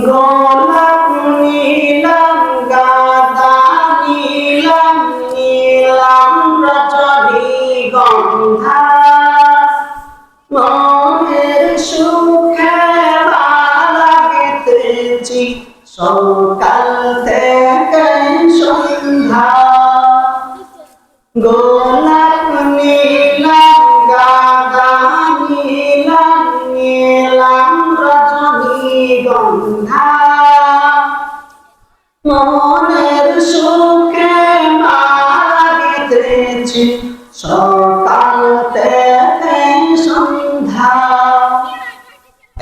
গোলাপ নীলাম গাদা নীলাম নীলাম রজনীগন্ধা মনের সুখে লাগতেছি সকাল থেকে সন্ধ্যা গোলাপ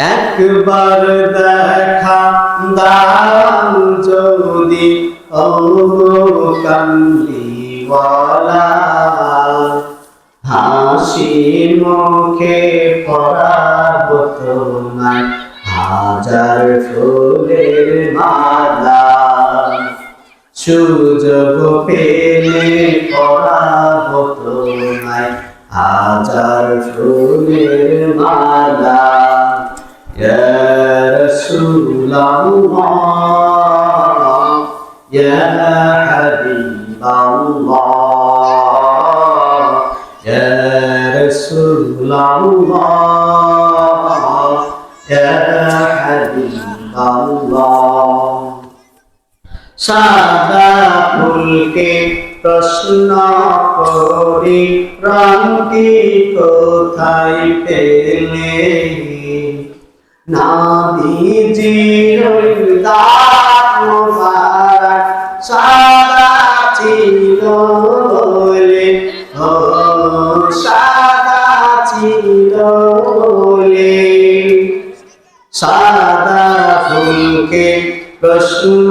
একবার দেখা দাম যদি কান্দিওয়ালা হাসি মুখে পড়াব তোমায়, হাজার ফুলের মালা। সুযোগ পেলে পড়াব তোমায়, হাজার ফুলের মালা। يا رسول الله يا حبيب الله يا رسول الله يا حبيب الله সাদা ফুলকে প্রশ্ন করি রঙটি কোথায় পেলে নাবিজির দাঁত মোবারক, সাদা ছিল বলে, ও সাদা ছিল বলে। সাদা ফুলকে প্রশ্ন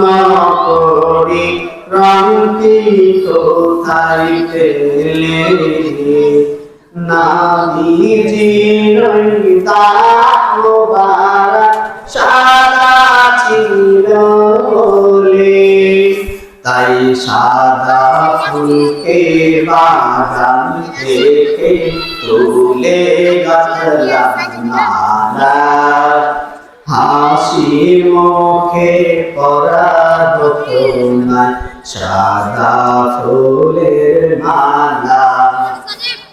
করি রঙটি কোথায় পেলে? নাবিজি রঙিদার তাই সাদা ফুলকে বাগান থেকে তুলে গাছলাম নালা হাসি মুখে পরাব তোমার সাদা ফুলের মালা।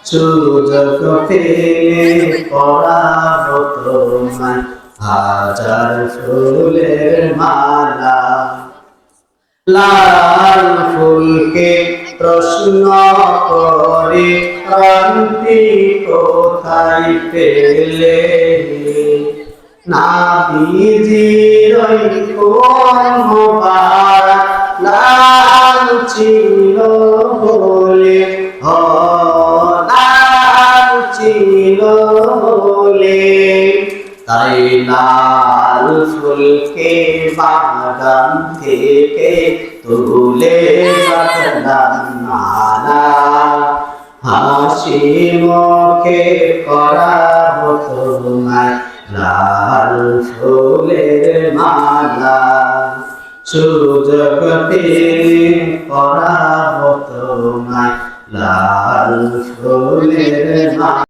সুযোগ পেলে পরাব তোমার হাজার ফুলের মালা। লাল ফুলকে প্রশ্ন করে ক্রান্তি কোথায় পেলে? নাবিজির কোন মোবারক লাল তাই লাল ফুলকে বাগান থেকে তুলে নানা হাসি মুখে করাব তোমায় লাল ফুলের মালা। সুযোগ পেলে করাব তোমায় লাল ফুলের মালা।